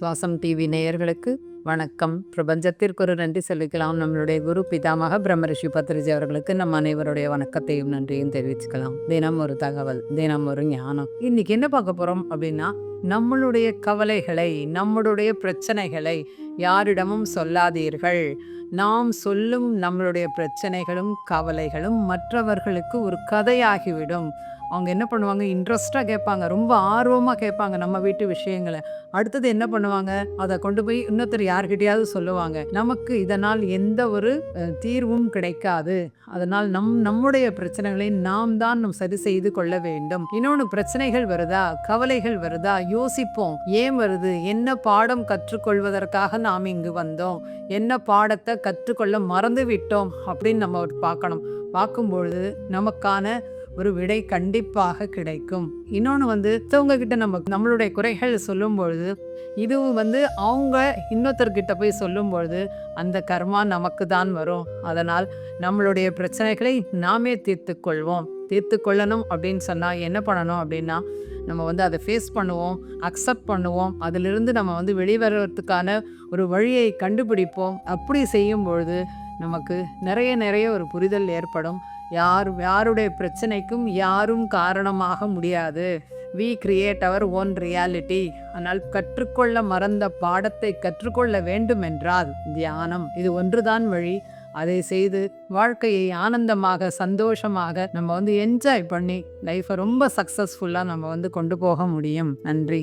சுவாசம் டிவி நேயர்களுக்கு வணக்கம். பிரபஞ்சத்திற்கு ஒரு நன்றி சொல்லிக்கலாம் நம்மளுடைய குரு பிதாமக பிரம்மரிஷி பத்ரிஜி அவர்களுக்கு நம்ம அனைவருடைய வணக்கத்தையும் நன்றியும் தெரிவிச்சுக்கலாம். தினம் ஒரு தகவல் தினம் ஒரு ஞானம். இன்னைக்கு என்ன பார்க்க போறோம் அப்படின்னா நம்மளுடைய கவலைகளை நம்மளுடைய பிரச்சனைகளை யாரிடமும் சொல்லாதீர்கள். நாம் சொல்லும் நம்மளுடைய பிரச்சனைகளும் கவலைகளும் மற்றவர்களுக்கு ஒரு கதையாகிவிடும். அவங்க என்ன பண்ணுவாங்க? இன்ட்ரெஸ்டாக கேட்பாங்க. ரொம்ப ஆர்வமாக கேட்பாங்க நம்ம வீட்டு விஷயங்களை. அடுத்தது என்ன பண்ணுவாங்க? அதை கொண்டு போய் இன்னொருத்தர் யார்கிட்டயாவது சொல்லுவாங்க. நமக்கு இதனால் எந்த ஒரு தீர்வும் கிடைக்காது. அதனால் நம் நம்முடைய பிரச்சனைகளை நாம் தான் நம் சரி செய்து கொள்ள வேண்டும். இன்னொன்று பிரச்சனைகள் வருதா? கவலைகள் வருதா? யோசிப்போம். ஏன் வருது? என்ன பாடம் கற்றுக்கொள்வதற்காக நாம் இங்கு வந்தோம். என்ன பாடத்தை கற்றுக்கொள்ள மறந்து விட்டோம் அப்படின்னு நம்ம பார்க்கணும். பார்க்கும்பொழுது நமக்கான ஒரு விடை கண்டிப்பாக கிடைக்கும். இன்னொன்று வந்து மற்றவங்க கிட்ட நம்ம நம்மளுடைய குறைகள் சொல்லும் பொழுது இதுவும் வந்து அவங்க இன்னொருத்தர்கிட்ட போய் சொல்லும் பொழுது அந்த கர்மா நமக்கு தான் வரும். அதனால் நம்மளுடைய பிரச்சனைகளை நாமே தீர்த்து கொள்வோம் தீர்த்து கொள்ளணும் அப்படின்னு சொன்னால் என்ன பண்ணணும் அப்படின்னா நம்ம வந்து அதை ஃபேஸ் பண்ணுவோம் அக்செப்ட் பண்ணுவோம். அதிலிருந்து நம்ம வந்து வெளிவரத்துக்கான ஒரு வழியை கண்டுபிடிப்போம். அப்படி செய்யும் பொழுது நமக்கு நிறைய நிறைய ஒரு புரிதல் ஏற்படும். யார் யாருடைய பிரச்சனைக்கும் யாரும் காரணமாக முடியாது. We create our own reality ஆனால் கற்றுக்கொள்ள மறந்த பாடத்தை கற்றுக்கொள்ள வேண்டுமென்றால் தியானம் இது ஒன்றுதான் வழி. அதை செய்து வாழ்க்கையை ஆனந்தமாக சந்தோஷமாக நம்ம வந்து என்ஜாய் பண்ணி லைஃப்பை ரொம்ப சக்ஸஸ்ஃபுல்லாக நம்ம வந்து கொண்டு போக முடியும். நன்றி.